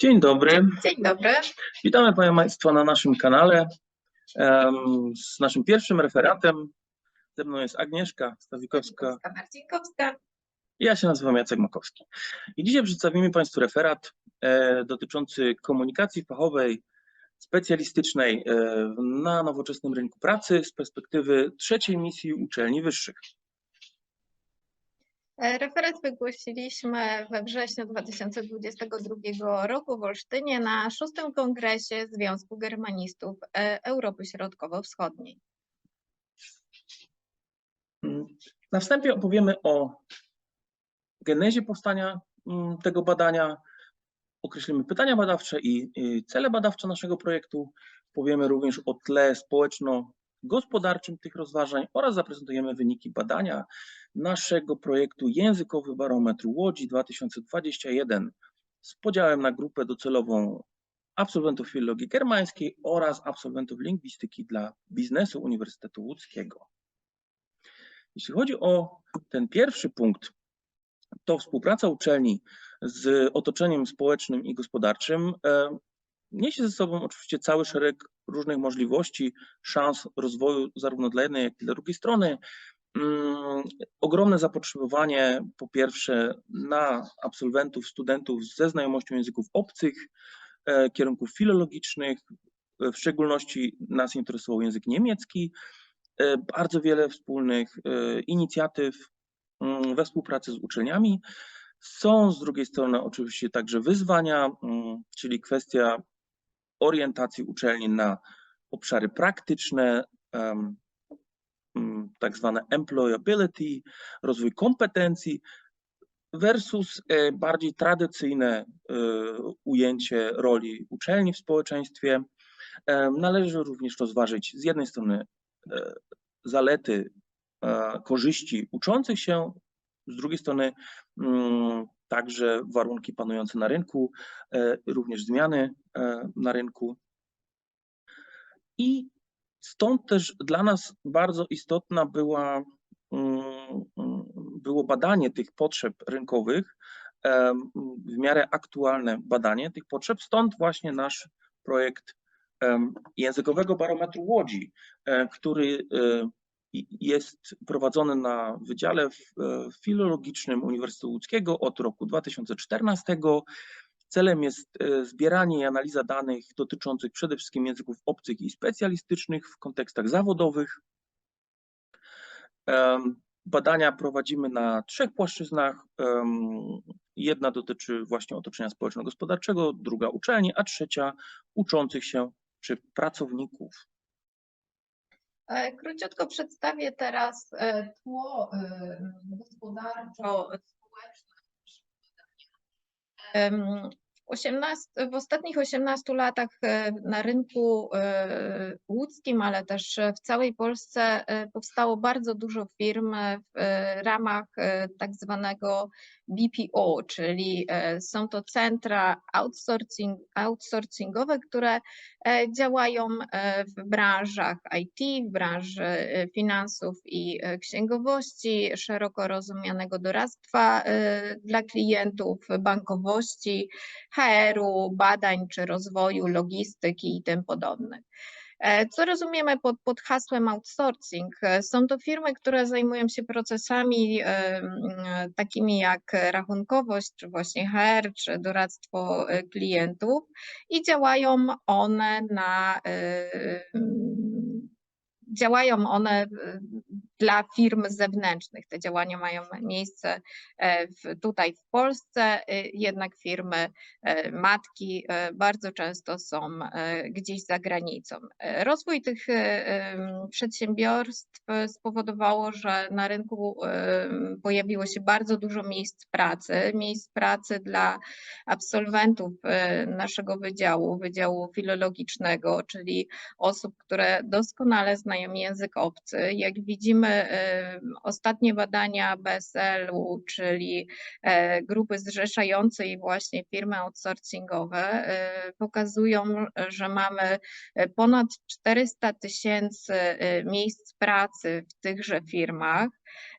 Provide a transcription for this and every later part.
Dzień dobry. Dzień dobry. Witamy Państwa na naszym kanale z naszym pierwszym referatem. Ze mną jest Agnieszka Stawikowska. Marcinkowska. Ja się nazywam Jacek Makowski. I dzisiaj przedstawimy Państwu referat e, dotyczący komunikacji fachowej, specjalistycznej e, na nowoczesnym rynku pracy z perspektywy trzeciej misji uczelni wyższych. Referat wygłosiliśmy we wrześniu 2022 roku w Olsztynie na szóstym kongresie Związku Germanistów e, Europy Środkowo-Wschodniej. Mm, Na wstępie opowiemy o genezie powstania mm, tego badania, określimy pytania badawcze i cele badawcze naszego projektu. Powiemy również o tle społeczno-gospodarczym tych rozważań oraz zaprezentujemy wyniki badania naszego projektu Językowy Barometr Łodzi 2021 z podziałem na grupę docelową absolwentów filologii germańskiej oraz absolwentów lingwistyki dla biznesu Uniwersytetu Łódzkiego. Jeśli chodzi o ten pierwszy punkt, to współpraca uczelni z otoczeniem społecznym i gospodarczym e, niesie ze sobą oczywiście cały szereg różnych możliwości, szans rozwoju zarówno dla jednej, jak i dla drugiej strony. Mm, Ogromne zapotrzebowanie po pierwsze na absolwentów, studentów ze znajomością języków obcych, e, kierunków filologicznych, w szczególności nas interesował język niemiecki, e, bardzo wiele wspólnych e, inicjatyw mm, we współpracy z uczelniami. Są z drugiej strony oczywiście także wyzwania, mm, czyli kwestia orientacji uczelni na obszary praktyczne, mm, tak zwane employability, rozwój kompetencji versus e, bardziej tradycyjne e, ujęcie roli uczelni w społeczeństwie. Należy również rozważyć z jednej strony e, zalety, korzyści uczących się, z drugiej strony mm, także warunki panujące na rynku, e, również zmiany e, na rynku. I stąd też dla nas bardzo istotna była, mm, było badanie tych potrzeb rynkowych, em, w miarę aktualne badanie tych potrzeb, stąd właśnie nasz projekt językowego barometru Łodzi, e, który e, jest prowadzony na Wydziale e, Filologicznym Uniwersytetu Łódzkiego od roku 2014. Celem jest e, zbieranie i analiza danych dotyczących przede wszystkim języków obcych i specjalistycznych w kontekstach zawodowych. Badania prowadzimy na trzech płaszczyznach. Jedna dotyczy właśnie otoczenia społeczno-gospodarczego, druga uczelni, a trzecia uczących się czy pracowników. E, Króciutko przedstawię teraz e, tło e, gospodarczo-społeczne. Em, W 18, w ostatnich 18 latach e, na rynku e, łódzkim, ale też w całej Polsce e, powstało bardzo dużo firm w ramach tak zwanego BPO, czyli są to centra outsourcing, outsourcingowe, które działają w branżach IT, w branży finansów i księgowości, szeroko rozumianego doradztwa dla klientów, bankowości, HR-u, badań czy rozwoju, logistyki i tym podobnych. E, Co rozumiemy pod, pod hasłem outsourcing? E, Są to firmy, które zajmują się procesami e, takimi jak rachunkowość, czy właśnie HR, czy doradztwo klientów i działają one na działają one dla firm zewnętrznych. Te działania mają miejsce e, w, tutaj w Polsce, e, jednak firmy e, matki bardzo często są gdzieś za granicą. Rozwój tych przedsiębiorstw spowodowało, że na rynku pojawiło się bardzo dużo miejsc pracy, miejsc pracy dla absolwentów naszego wydziału, Wydziału Filologicznego, czyli osób, które doskonale znają język obcy. Jak widzimy, e, ostatnie badania BSL-u, czyli e, grupy zrzeszającej właśnie firmy outsourcingowe, e, pokazują, że mamy e, ponad 400 tysięcy miejsc pracy w tychże firmach.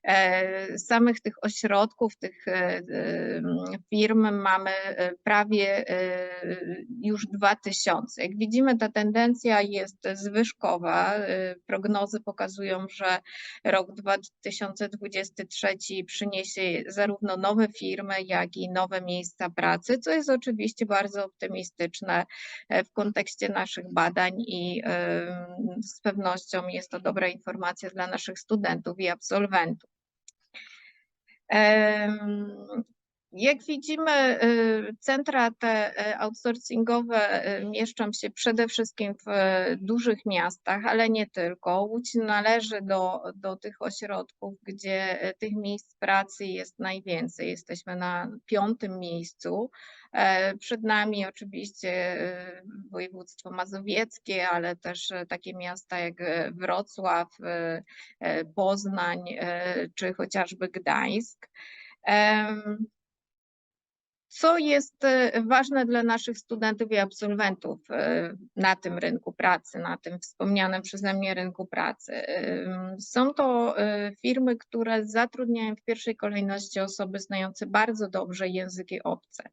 E, Samych tych ośrodków, tych e, e, firm mamy prawie już 2000. Jak widzimy, ta tendencja jest zwyżkowa. Prognozy pokazują, że rok 2023 przyniesie zarówno nowe firmy, jak i nowe miejsca pracy, co jest oczywiście bardzo optymistyczne w kontekście naszych badań i z pewnością jest to dobra informacja dla naszych studentów i absolwentów. canto. Um, Jak widzimy, y, centra te y, outsourcingowe y, mieszczą się przede wszystkim w dużych miastach, ale nie tylko. Łódź należy do, do tych ośrodków, gdzie tych miejsc pracy jest najwięcej. Jesteśmy na piątym miejscu. E, Przed nami oczywiście województwo mazowieckie, ale też takie miasta jak Wrocław, Poznań czy chociażby Gdańsk. Co jest e, ważne dla naszych studentów i absolwentów e, na tym rynku pracy, na tym wspomnianym przeze mnie rynku pracy? Ym, Są to e, firmy, które zatrudniają w pierwszej kolejności osoby znające bardzo dobrze języki obce.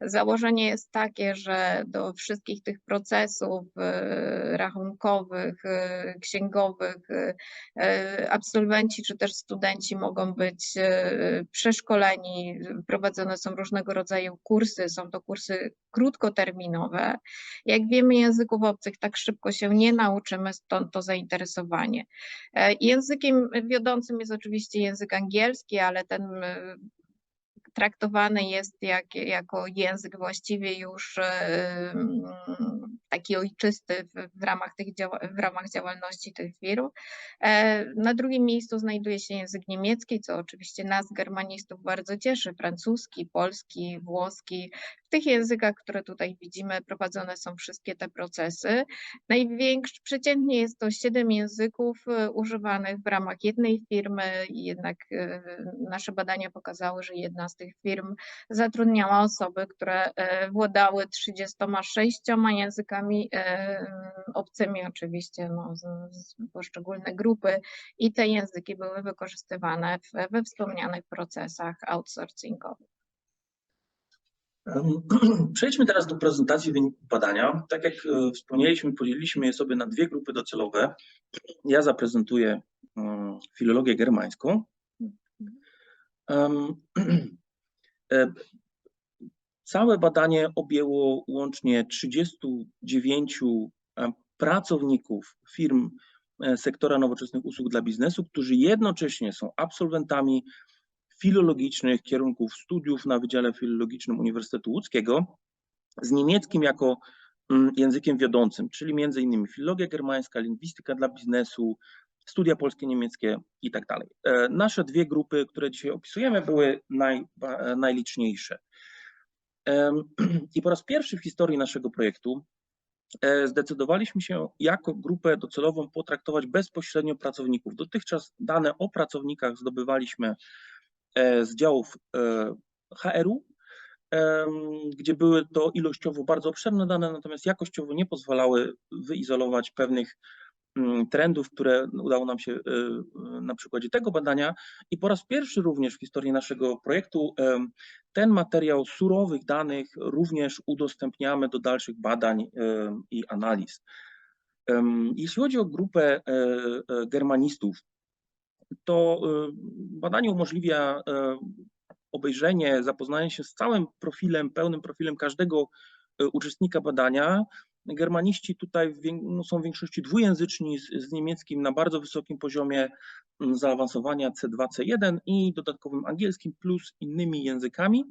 Założenie jest takie, że do wszystkich tych procesów e, rachunkowych, e, księgowych e, e, absolwenci czy też studenci mogą być e, przeszkoleni, prowadzone są różnego rodzaju kursy, są to kursy krótkoterminowe. Jak wiemy, języków obcych tak szybko się nie nauczymy, stąd to zainteresowanie. E, Językiem wiodącym jest oczywiście język angielski, ale ten e, traktowany jest jak, jako język właściwie już e, taki ojczysty w, w, ramach tych w ramach działalności tych firm. E, Na drugim miejscu znajduje się język niemiecki, co oczywiście nas, germanistów, bardzo cieszy. Francuski, polski, włoski. W tych językach, które tutaj widzimy, prowadzone są wszystkie te procesy. Największy, przeciętnie jest to siedem języków e, używanych w ramach jednej firmy, jednak e, nasze badania pokazały, że jedna z tych firm zatrudniała osoby, które e, władały 36 językami obcymi, oczywiście no, z, z poszczególne grupy, i te języki były wykorzystywane we wspomnianych procesach outsourcingowych. Przejdźmy teraz do prezentacji wyników badania. Tak jak e, wspomnieliśmy, podzieliliśmy je sobie na dwie grupy docelowe. Ja zaprezentuję mm, filologię germańską. E, Całe badanie objęło łącznie 39 e, pracowników firm e, sektora nowoczesnych usług dla biznesu, którzy jednocześnie są absolwentami filologicznych kierunków studiów na Wydziale Filologicznym Uniwersytetu Łódzkiego z niemieckim jako mm, językiem wiodącym, czyli między innymi filologia germańska, lingwistyka dla biznesu, studia polskie, niemieckie i tak dalej. E, Nasze dwie grupy, które dzisiaj opisujemy, były naj, ba- najliczniejsze. I po raz pierwszy w historii naszego projektu e, zdecydowaliśmy się jako grupę docelową potraktować bezpośrednio pracowników. Dotychczas dane o pracownikach zdobywaliśmy e, z działów e, HR-u, em, gdzie były to ilościowo bardzo obszerne dane, natomiast jakościowo nie pozwalały wyizolować pewnych mm, trendów, które udało nam się e, na przykładzie tego badania. I po raz pierwszy również w historii naszego projektu ten materiał surowych danych również udostępniamy do dalszych badań i analiz. Jeśli chodzi o grupę e, e, germanistów, to e, badanie umożliwia e, obejrzenie, zapoznanie się z całym profilem, pełnym profilem każdego e, uczestnika badania. Germaniści tutaj no, są w większości dwujęzyczni z, niemieckim na bardzo wysokim poziomie mm, zaawansowania C2, C1 i dodatkowym angielskim plus innymi językami.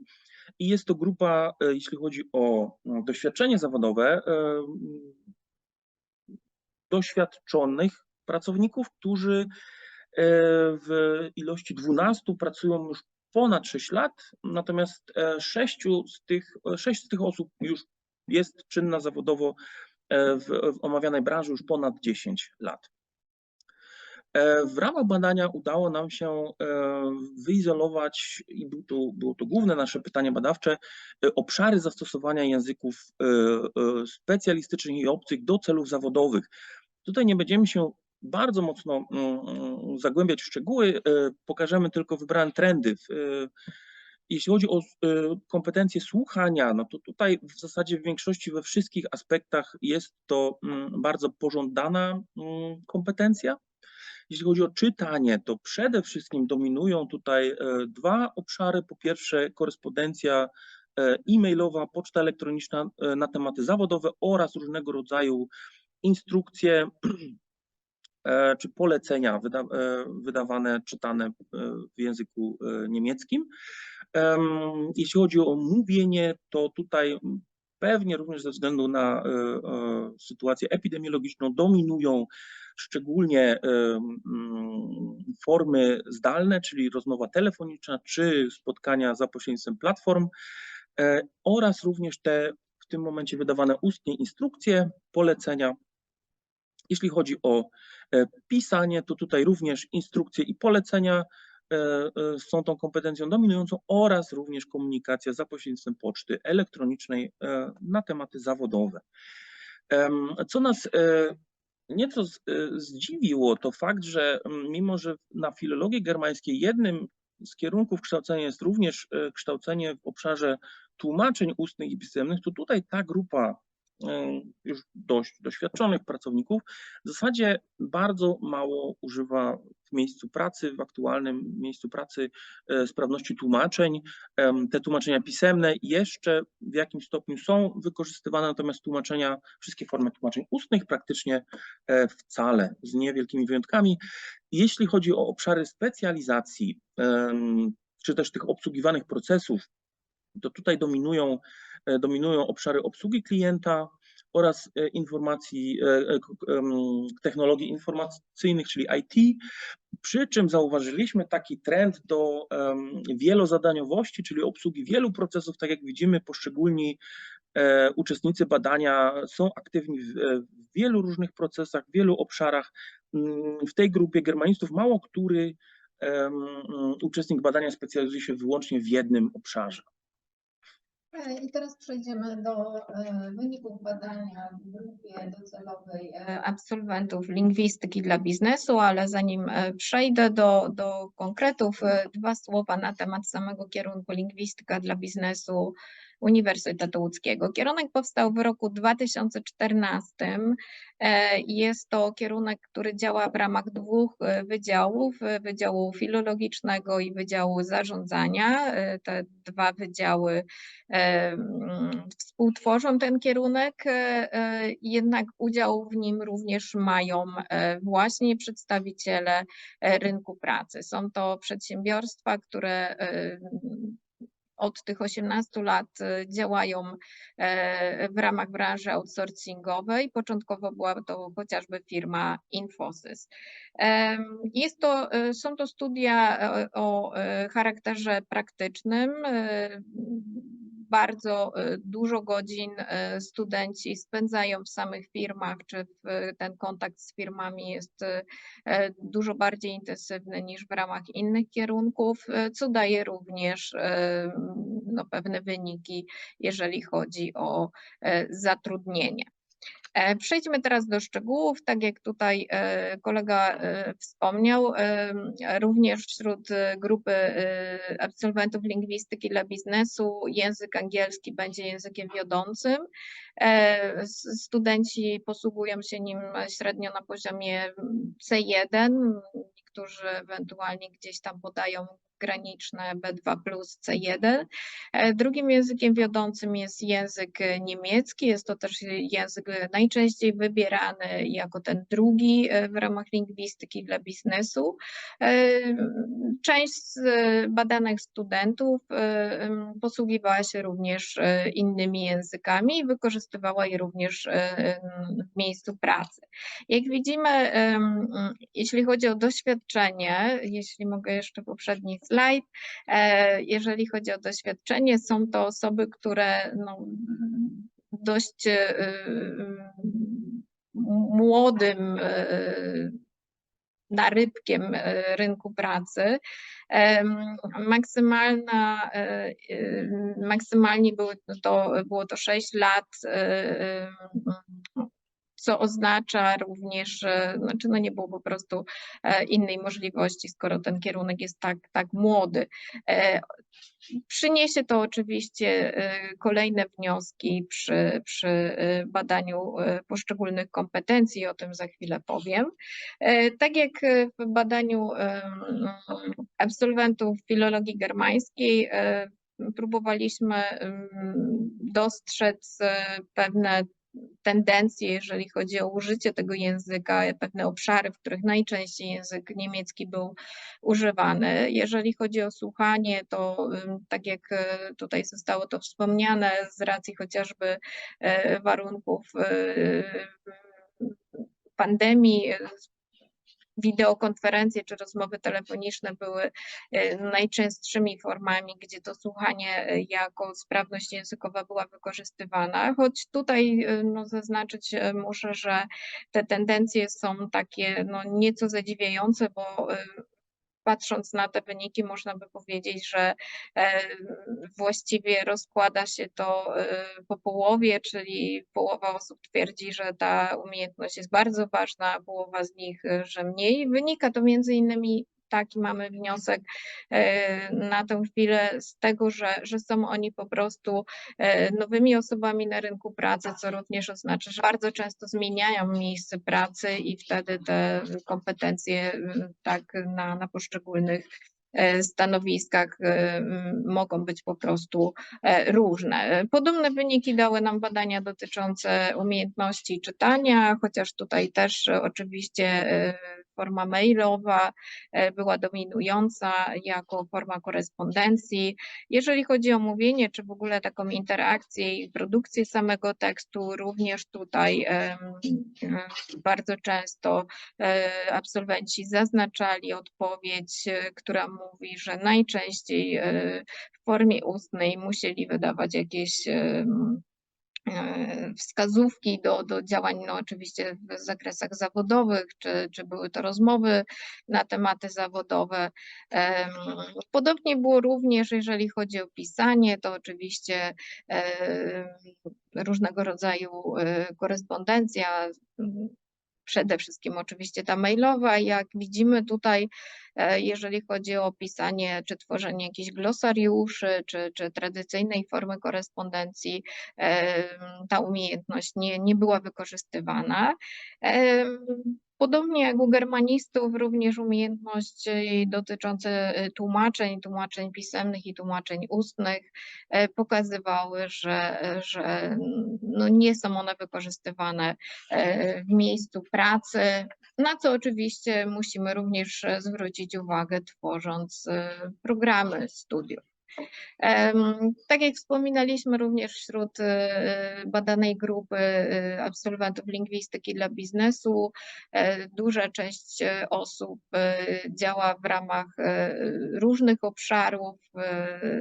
I jest to grupa, jeśli chodzi o no, doświadczenie zawodowe, mm, doświadczonych pracowników, którzy w ilości 12 pracują już ponad 6 lat, natomiast e, sześciu z tych, sześć z tych osób już jest czynna zawodowo e, w, w omawianej branży już ponad 10 lat. E, W ramach badania udało nam się e, wyizolować, i to, było to główne nasze pytanie badawcze, e, obszary zastosowania języków e, e, specjalistycznych i obcych do celów zawodowych. Tutaj nie będziemy się bardzo mocno mm, mm, zagłębiać w szczegóły, e, pokażemy tylko wybrane trendy. E, Jeśli chodzi o e, kompetencje słuchania, no to tutaj w zasadzie w większości we wszystkich aspektach jest to mm, bardzo pożądana kompetencja. Jeśli chodzi o czytanie, to przede wszystkim dominują tutaj dwa obszary. Po pierwsze, korespondencja e-mailowa, poczta elektroniczna na tematy zawodowe oraz różnego rodzaju instrukcje czy polecenia wyda, e, wydawane, czytane e, w języku e, niemieckim. Em, Jeśli chodzi o mówienie, to tutaj pewnie również ze względu na e, e, sytuację epidemiologiczną dominują szczególnie mm, formy zdalne, czyli rozmowa telefoniczna czy spotkania za pośrednictwem platform e, oraz również te w tym momencie wydawane ustnie instrukcje, polecenia. Jeśli chodzi o e, pisanie, to tutaj również instrukcje i polecenia e, e, są tą kompetencją dominującą oraz również komunikacja za pośrednictwem poczty elektronicznej na tematy zawodowe. Co nas nieco zdziwiło, to fakt, że mimo, że na filologii germańskiej jednym z kierunków kształcenia jest również kształcenie w obszarze tłumaczeń ustnych i pisemnych, to tutaj ta grupa już dość doświadczonych pracowników w zasadzie bardzo mało używa w miejscu pracy, w aktualnym miejscu pracy e, sprawności tłumaczeń. Te tłumaczenia pisemne jeszcze w jakimś stopniu są wykorzystywane, natomiast tłumaczenia, wszystkie formy tłumaczeń ustnych praktycznie e, wcale, z niewielkimi wyjątkami. Jeśli chodzi o obszary specjalizacji, czy też tych obsługiwanych procesów, to tutaj dominują, e, dominują obszary obsługi klienta oraz e, informacji, e, e, technologii informacyjnych, czyli IT, przy czym zauważyliśmy taki trend do wielozadaniowości, czyli obsługi wielu procesów, tak jak widzimy, poszczególni e, uczestnicy badania są aktywni w, e, wielu różnych procesach, w wielu obszarach. W tej grupie germanistów mało który uczestnik badania specjalizuje się wyłącznie w jednym obszarze. I teraz przejdziemy do e, wyników badania w grupie docelowej e, absolwentów lingwistyki dla biznesu, ale zanim e, przejdę do, do konkretów, dwa słowa na temat samego kierunku lingwistyka dla biznesu Uniwersytetu Łódzkiego. Kierunek powstał w roku 2014. E, Jest to kierunek, który działa w ramach dwóch e, wydziałów, e, Wydziału Filologicznego i Wydziału Zarządzania. Te dwa wydziały współtworzą ten kierunek, jednak udział w nim również mają właśnie przedstawiciele rynku pracy. Są to przedsiębiorstwa, które od tych 18 lat e, działają e, w ramach branży outsourcingowej. Początkowo była to chociażby firma Infosys. Jest to, e, są to studia e, o e, charakterze praktycznym. Bardzo e, dużo godzin e, studenci spędzają w samych firmach, czy ten kontakt z firmami jest e, dużo bardziej intensywny niż w ramach innych kierunków, co daje również no, pewne wyniki, jeżeli chodzi o zatrudnienie. E, Przejdźmy teraz do szczegółów. Tak jak tutaj e, kolega e, wspomniał, również wśród grupy absolwentów lingwistyki dla biznesu język angielski będzie językiem wiodącym. Studenci posługują się nim średnio na poziomie mm, C1, niektórzy ewentualnie gdzieś tam podają graniczne B2 plus C1. E, Drugim językiem wiodącym jest język e, niemiecki. Jest to też język najczęściej wybierany jako ten drugi e, w ramach lingwistyki dla biznesu. Część z badanych studentów posługiwała się również innymi językami i wykorzystywała je również w miejscu pracy. Jak widzimy, jeśli chodzi o doświadczenie, jeśli mogę jeszcze poprzedni slajd, e, jeżeli chodzi o doświadczenie, są to osoby, które no, dość e, młodym e, narybkiem rynku pracy. Maksymalna, maksymalnie to, było to 6 lat co oznacza również, znaczy no nie było po prostu e, innej możliwości, skoro ten kierunek jest tak, tak młody. E, Przyniesie to oczywiście e, kolejne wnioski przy, przy badaniu poszczególnych kompetencji, o tym za chwilę powiem. Tak jak w badaniu absolwentów filologii germańskiej, próbowaliśmy em, dostrzec pewne tendencje, jeżeli chodzi o użycie tego języka, pewne obszary, w których najczęściej język niemiecki był używany. Jeżeli chodzi o słuchanie, to tak jak e, tutaj zostało to wspomniane, z racji chociażby e, warunków e, pandemii, wideokonferencje czy rozmowy telefoniczne były e, najczęstszymi formami, gdzie to słuchanie e, jako sprawność językowa była wykorzystywana. Choć tutaj e, no, zaznaczyć muszę, że te tendencje są takie no, nieco zadziwiające, bo patrząc na te wyniki, można by powiedzieć, że e, właściwie rozkłada się to e, po połowie, czyli połowa osób twierdzi, że ta umiejętność jest bardzo ważna, a połowa z nich, e, że mniej. Wynika to między innymi taki mamy wniosek e, na tę chwilę z tego, że, że są oni po prostu e, nowymi osobami na rynku pracy, co również oznacza, że bardzo często zmieniają miejsce pracy i wtedy te kompetencje m, tak na, na poszczególnych stanowiskach e, mogą być po prostu e, różne. Podobne wyniki dały nam badania dotyczące umiejętności czytania, chociaż tutaj też e, oczywiście e, forma mailowa e, była dominująca jako forma korespondencji. Jeżeli chodzi o mówienie, czy w ogóle taką interakcję i produkcję samego tekstu, również tutaj bardzo często e, absolwenci zaznaczali odpowiedź, e, która mówi, że najczęściej e, w formie ustnej musieli wydawać jakieś em, e, wskazówki do, do działań, no oczywiście w zakresach zawodowych, czy, czy były to rozmowy na tematy zawodowe. Podobnie było również, jeżeli chodzi o pisanie, to oczywiście różnego rodzaju e, korespondencja, przede wszystkim oczywiście ta mailowa. Jak widzimy tutaj, e, jeżeli chodzi o pisanie czy tworzenie jakichś glosariuszy, czy, czy tradycyjnej formy korespondencji, em, ta umiejętność nie, nie była wykorzystywana. Podobnie jak u germanistów, również umiejętności dotyczące e, tłumaczeń, tłumaczeń pisemnych i tłumaczeń ustnych e, pokazywały, że, że no nie są one wykorzystywane e, w miejscu pracy, na co oczywiście musimy również e, zwrócić uwagę, tworząc e, programy studiów. Tak jak wspominaliśmy również wśród e, badanej grupy e, absolwentów lingwistyki dla biznesu, e, duża część e, osób e, działa w ramach e, różnych obszarów,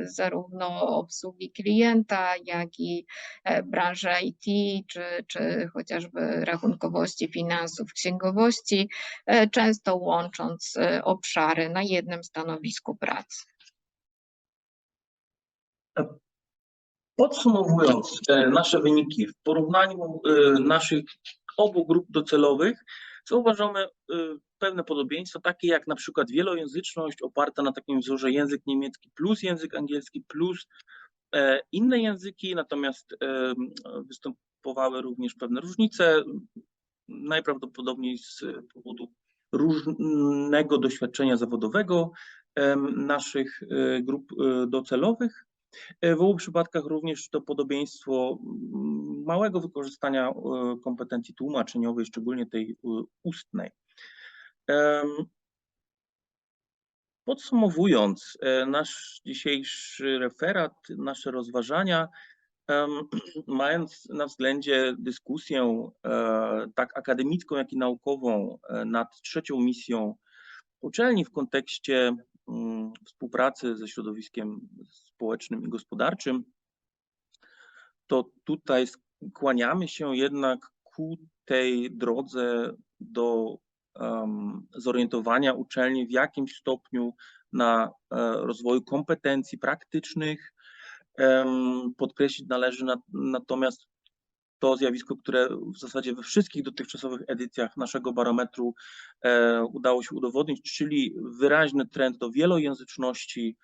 zarówno obsługi klienta, jak i branży IT, czy, czy chociażby rachunkowości, finansów, księgowości, często łącząc obszary na jednym stanowisku pracy. Podsumowując e, nasze wyniki w porównaniu e, naszych obu grup docelowych, zauważamy e, pewne podobieństwa, takie jak na przykład wielojęzyczność oparta na takim wzorze język niemiecki plus język angielski plus inne języki, natomiast występowały również pewne różnice, najprawdopodobniej z powodu różnego doświadczenia zawodowego naszych grup docelowych. E, W obu przypadkach również to podobieństwo mm, małego wykorzystania e, kompetencji tłumaczeniowej, szczególnie tej e, ustnej. Podsumowując nasz dzisiejszy referat, nasze rozważania, mając na względzie dyskusję tak akademicką, jak i naukową nad trzecią misją uczelni w kontekście współpracy ze środowiskiem społecznym i gospodarczym, to tutaj skłaniamy się jednak ku tej drodze do em, zorientowania uczelni w jakimś stopniu na e, rozwoju kompetencji praktycznych. Podkreślić należy na, natomiast to zjawisko, które w zasadzie we wszystkich dotychczasowych edycjach naszego barometru e, udało się udowodnić, czyli wyraźny trend do wielojęzyczności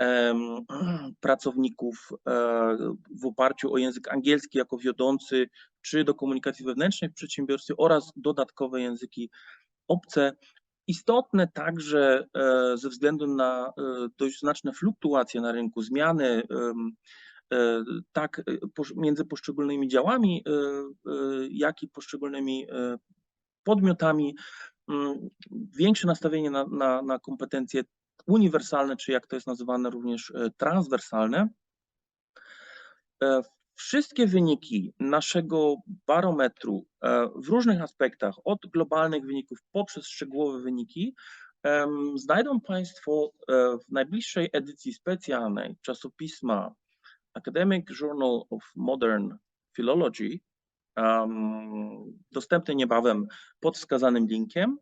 pracowników e, w oparciu o język angielski jako wiodący, czy do komunikacji wewnętrznej w przedsiębiorstwie oraz dodatkowe języki obce. Istotne także e, ze względu na dość znaczne fluktuacje na rynku, zmiany tak e, między poszczególnymi działami, e, e, jak i poszczególnymi e, podmiotami, mm, większe nastawienie na, na, na kompetencje uniwersalne, czy jak to jest nazywane również e, transwersalne. E, Wszystkie wyniki naszego barometru e, w różnych aspektach, od globalnych wyników poprzez szczegółowe wyniki, znajdą Państwo e, w najbliższej edycji specjalnej czasopisma Academic Journal of Modern Philology, em, dostępny niebawem pod wskazanym linkiem,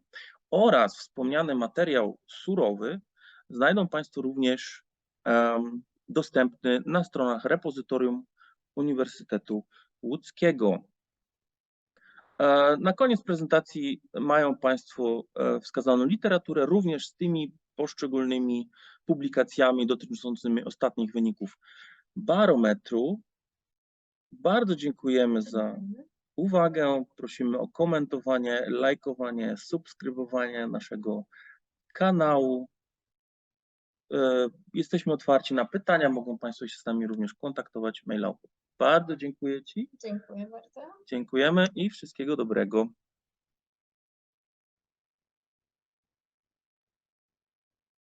oraz wspomniany materiał surowy znajdą Państwo również em, dostępny na stronach repozytorium Uniwersytetu Łódzkiego. E, Na koniec prezentacji mają Państwo e, wskazaną literaturę, również z tymi poszczególnymi publikacjami dotyczącymi ostatnich wyników barometru. Bardzo dziękujemy za uwagę. Prosimy o komentowanie, lajkowanie, subskrybowanie naszego kanału. E, Jesteśmy otwarci na pytania. Mogą Państwo się z nami również kontaktować mailowo. Bardzo dziękuję Ci. Dziękuję bardzo. Dziękujemy i wszystkiego dobrego.